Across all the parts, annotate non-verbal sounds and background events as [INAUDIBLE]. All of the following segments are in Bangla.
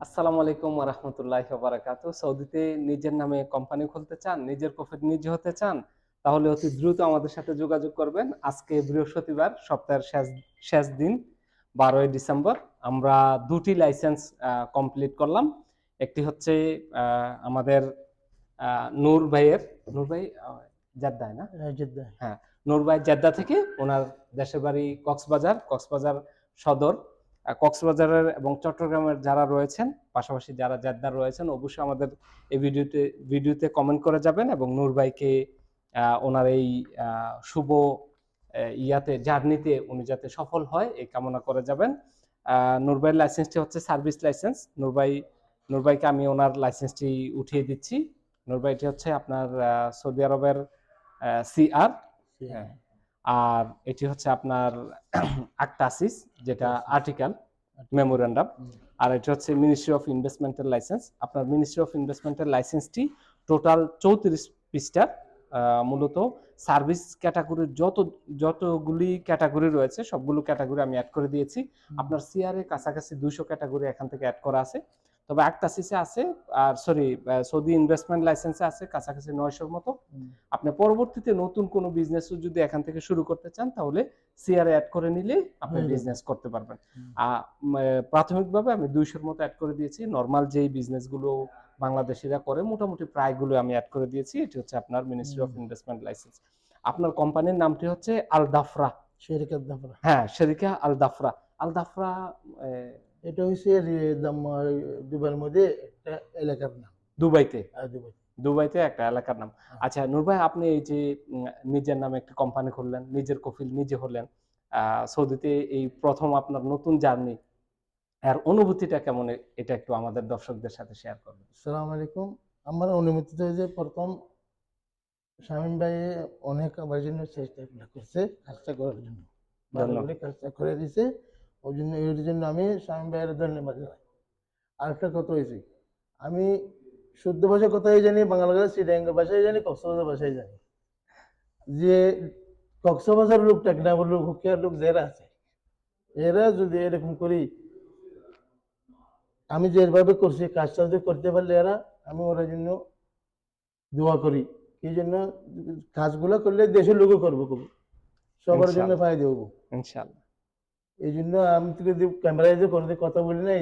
আসসালামু আলাইকুম রহমতুল্লাহ বারাকাতু সৌদিতে নিজের নামে কোম্পানি খুলতে চান নিজের প্রফিট নিজে হতে চান তাহলে অতি দ্রুত আমাদের সাথে যোগাযোগ করবেন। আজকে বৃহস্পতিবার সপ্তাহের শেষ শেষ দিন বারোই ডিসেম্বর। আমরা দুটি লাইসেন্স কমপ্লিট করলাম। একটি হচ্ছে আমাদের নূর ভাইয়ের নূর ভাই জাদ্দায় না? জেদ্দা নূর ভাই জেদ্দা থেকে ওনার দেশের বাড়ি কক্সবাজার কক্সবাজার সদর। কক্সবাজারের এবং চট্টগ্রামের যারা রয়েছেন পাশাপাশি যারা জেদ্দার রয়েছেন অবশ্যই আমাদের এই ভিডিওতে ভিডিওতে কমেন্ট করে যাবেন এবং নূর ভাইকে ওনার এই শুভ ইয়াতে জার্নিতে উনি যাতে সফল হয় এই কামনা করে যাবেন। আহ, নূর ভাইয়ের লাইসেন্সটি হচ্ছে সার্ভিস লাইসেন্স নূর ভাই নূর ভাইকে আমি ওনার লাইসেন্সটি উঠিয়ে দিচ্ছি। নূর ভাইটি হচ্ছে আপনার সৌদি আরবের সিআর হ্যাঁ। আর এটি হচ্ছে আপনার আক্টাসিস যেটা আর্টিকেল মেমোরেন্ডাম। আর এটা হচ্ছে মিনিস্ট্রি অফ ইনভেস্টমেন্টের লাইসেন্স আপনার মিনিস্ট্রি অফ ইনভেস্টমেন্টের লাইসেন্সটি টোটাল চৌত্রিশ পৃষ্ঠার মূলত সার্ভিস ক্যাটাগরির যত যতগুলি ক্যাটাগরি রয়েছে সবগুলো ক্যাটাগরি আমি অ্যাড করে দিয়েছি। আপনার সিআর এর কাছাকাছি দুইশো ক্যাটাগরি এখান থেকে অ্যাড করা আছে। তবে আক্টাসিসে আছে আর সরি সৌদি ইনভেস্টমেন্ট লাইসেন্সে আছে কাছাকাছি নয়শোর মতো। আপনি পরবর্তীতে নতুন কোনো বিজনেস যদি এখান থেকে শুরু করতে চান তাহলে সিআর অ্যাড করে নিলে আপনি বিজনেস করতে পারবেন। হুম। আ- প্রাথমিকভাবে আমি দুইশোর মতো অ্যাড করে দিয়েছি। নর্মাল যেই বিজনেসগুলো বাংলাদেশিরা করে মোটামুটি প্রায়গুলো আমি অ্যাড করে দিয়েছি। এটি হচ্ছে আপনার মিনিস্ট্রি অফ ইনভেস্টমেন্ট লাইসেন্স আপনার কোম্পানির নামটি হচ্ছে আল দাফরা শেরিকাত দাফরা হ্যাঁ শেরিকা আল দাফরা আল দাফরা এটা হচ্ছে দুবাইয়ের মধ্যে একটা এলাকার নাম। দুবাইতে? দুবাই দুবাইতে। একটা এলাকার নাম। আচ্ছা নূর ভাই আপনি এই যে নিজের নামে একটা কোম্পানি খুললেন নিজের কফিল নিজে হলেন সৌদিতে এই প্রথম আপনার নতুন জার্নি আর অনুভূতিটা কেমন? এটা একটু আমাদের দর্শকদের সাথে শেয়ার করবেন। আসসালামু আলাইকুম। আমার অনুমতিতে যে প্রথম শামীম ভাই অনেক আমার জন্য চেষ্টা করছে কাজটা করার জন্য। ভালো করে কাজটা করে দিছে। ওই জন্য এর জন্য আমি শামীম ভাইয়ের ধন্যবাদ জানাই আরেকটা কথা হয়েছে আমি শুদ্ধ ভাষায় কোথায় জানি বাংলা ভাষা সিডাঙ্গা ভাষায় জানি কক্সবাজার ভাষায় জানি। যে কক্সবাজার লোক টেকনাফের লোক হুকিয়ার লোক যারা আছে এরা যদি এরকম করি আমি যেভাবে করছি কাজটা যদি করতে পারলে এরা আমি ওরা জন্য দোয়া করি। এই জন্য? কাজগুলো করলে দেশের লোকও করব খুব সবার জন্য। ফায়দা হব। ইনশাআল্লাহ এই জন্য আমি তোকে ক্যামেরায় যে কোনো কথা বলি না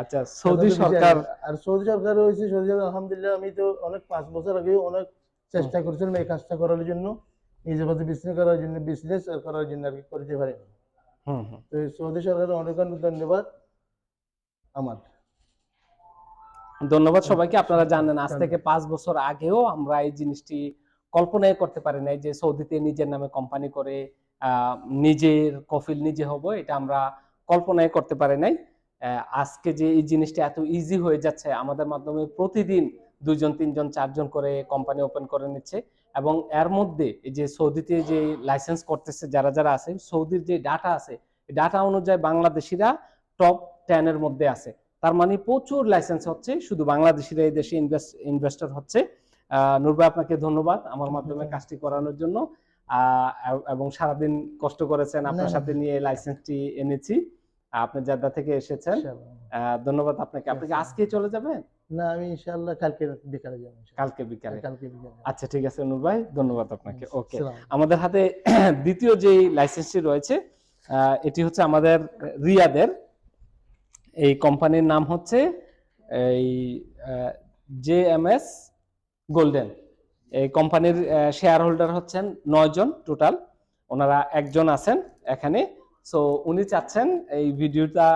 আচ্ছা সৌদি সরকার আর সৌদি সরকার হয়েছে সৌদি সরকার আলহামদুলিল্লাহ আমি তো অনেক পাঁচ বছর আগে অনেক চেষ্টা করছিলাম এই কাজটা করার জন্য নিজের মধ্যে বিজনেস করার জন্য বিজনেস করার জন্য আর কি করতে পারি। তো সৌদি সরকারের অনেক অনেক ধন্যবাদ আমার। ধন্যবাদ সবাইকে আপনারা জানেন আজ থেকে পাঁচ বছর আগেও আমরা এই জিনিসটি কল্পনাই করতে পারি নাই যে সৌদিতে নিজের নামে কোম্পানি করে নিজের কফিল নিজে হব, এটা আমরা কল্পনাই করতে পারি নাই। আজকে যে এই জিনিসটা এত ইজি হয়ে যাচ্ছে, আমাদের মাধ্যমে প্রতিদিন দুইজন তিনজন, চারজন করে কোম্পানি ওপেন করে নিচ্ছে এবং এর মধ্যে যে সৌদিতে যে লাইসেন্স করতেছে, যারা যারা আছে, সৌদির যে ডাটা আছে ডাটা অনুযায়ী বাংলাদেশিরা টপ টেন এর মধ্যে আছে। তার মানে প্রচুর লাইসেন্স হচ্ছে, শুধু বাংলাদেশিরা এই দেশে ইনভেস্ট ইনভেস্টর হচ্ছে। আহ, নূর ভাই আপনাকে ধন্যবাদ আমার মাধ্যমে কাজটি করানোর জন্য। এবং সারাদিন কষ্ট করেছেন আপনার। সাথে নিয়ে লাইসেন্সটি এনেছি। আপনি জাদ্দা থেকে এসেছেন। ধন্যবাদ আপনাকে। আপনি কি আজকে চলে যাবেন? না আমি ইনশাআল্লাহ কালকে বিকালে যাব। কালকে বিকালে। কালকে বিকালে আচ্ছা ঠিক আছে নূর ভাই ধন্যবাদ আপনাকে। ওকে। আমাদের হাতে [CLEARS THROAT] দ্বিতীয় যে লাইসেন্সটি রয়েছে আহ, এটি হচ্ছে আমাদের রিয়াদের। এই কোম্পানির নাম হচ্ছে এই জে এম এস গোল্ডেন এই কোম্পানির শেয়ার হোল্ডার হচ্ছেন নয় জন টোটাল ওনারা একজন আছেন এখানে। সো উনি চাচ্ছেন এই ভিডিওটা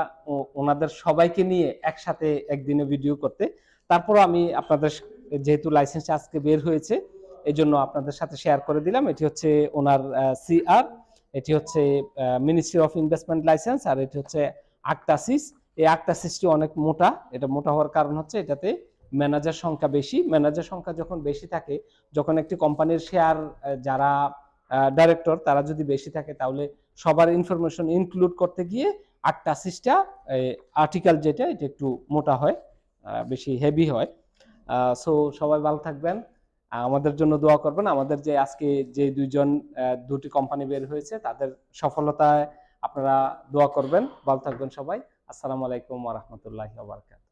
ওনাদের সবাইকে নিয়ে একসাথে একদিনে ভিডিও করতে। তারপর আমি আপনাদের যেহেতু লাইসেন্স আজকে বের হয়েছে এই জন্য আপনাদের সাথে শেয়ার করে দিলাম। এটি হচ্ছে ওনার সিআর এটি হচ্ছে মিনিস্ট্রি অফ ইনভেস্টমেন্ট লাইসেন্স আর এটি হচ্ছে আক্টাসিস এই আক্টাসিসটি অনেক মোটা, এটা মোটা হওয়ার কারণ হচ্ছে এটাতে ম্যানেজার সংখ্যা বেশি। ম্যানেজার সংখ্যা যখন বেশি থাকে, যখন একটি কোম্পানির শেয়ার যারা ডাইরেক্টর তারা যদি বেশি থাকে, তাহলে সবার ইনফরমেশন ইনক্লুড করতে গিয়ে আক্টাসিসটা আর্টিকেল যেটা, এটা একটু মোটা হয় বেশি হেভি হয়। সো সবাই ভালো থাকবেন। আমাদের জন্য দোয়া করবেন। আমাদের যে আজকে যে দুইজন দুটি কোম্পানি বের হয়েছে, তাদের সফলতায় আপনারা দোয়া করবেন। ভালো থাকবেন সবাই। আসসালামু আলাইকুম রাহমাতুল্লাহি ওয়া বারাকাতুহু।